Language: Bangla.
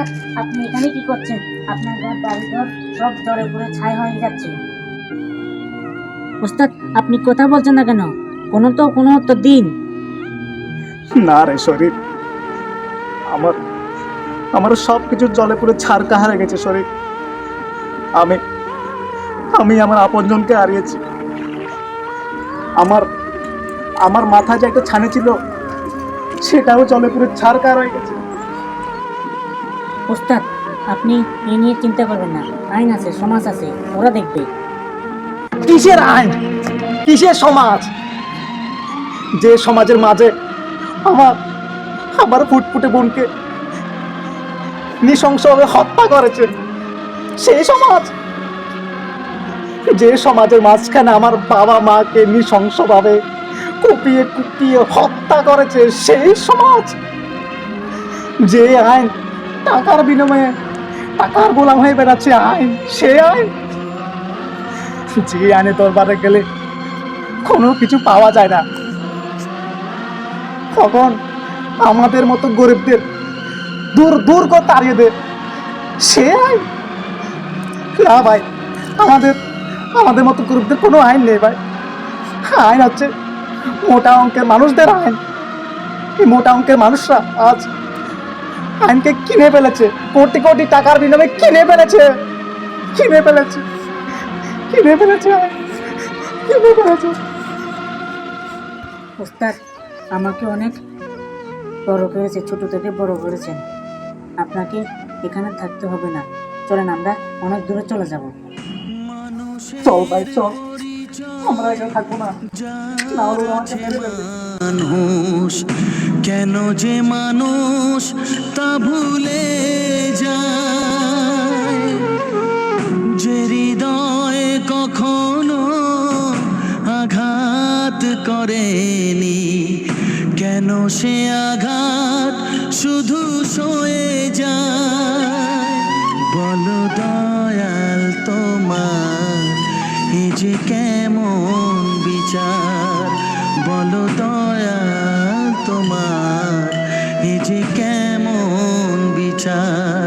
ওস্তাদ আপনি এখানে কি করছেন? আপনার ঘর বাড়িঘর সব জলে পুরে ছাই হয়ে যাচ্ছে। ওস্তাদ, আপনি কথা বলছেন না কেন? কোনো তো কোনো তো দিন। না রে শরীর আমার আমার সব কিছু জলে পুরো ছাড় কাহারে গেছে শরীর আমি আমি আমার আপনজনকে হারিয়েছি। আমার আমার মাথায় যে একটা ছানে ছিল, সেটাও জলে পুরো ছাড় কাহার হয়ে গেছে। ওস্তাদ, আপনি এ নিয়ে চিন্তা করবেন না। আইন আছে, সমাজ আছে, ওরা দেখবে। কিসের আইন? কিসের সমাজ? যে সমাজের মাঝে আমার আমার ফুটফুটে বোনকে নৃশংসভাবে হত্যা করেছে সেই সমাজ। যে সমাজের মাঝখানে আমার বাবা মাকে নৃশংসভাবে কুপিয়ে কুপিয়ে হত্যা করেছে, সেই সমাজ। যে আইন টাকার বিনিময়ে টাকার গোলাম হয়ে বেড়াচ্ছে আইন সে আইন যে আইনে দরবারে গেলে কোনো কিছু পাওয়া যায় না। তখন আমাদের মতো গরিবদের দূর দূর করে তাড়িয়ে দে, সে আইন না ভাই আমাদের আমাদের মতো গরিবদের কোনো আইন নেই ভাই। আইন হচ্ছে মোটা অঙ্কের মানুষদের আইন। এই মোটা অঙ্কের মানুষরা আজ আইনকে কিনে ফেলেছে। কোটি কোটি টাকার বিনিময়ে কিনে ফেলেছে। কিনে ফেলেছে। কিনে ফেলেছে। কিনে ফেলেছে। ওস্তাদ আমাকে অনেক বড় করেছে ছোট থেকে বড় করেছেন আপনাকে এখানে থাকতে হবে না। চলেন আমরা অনেক দূরে চলে যাব। চল ভাই চল। আমরা এখানে থাকব না। আমাকে। মানুষ কেন যে মানুষ আঘাত করেনি। কেন সে আঘাত? শুধু সয়ে যায়। বলো দয়াল তোমার, এ যে কেমন বিচার? বলো দয়াল তোমার, এ যে কেমন বিচার?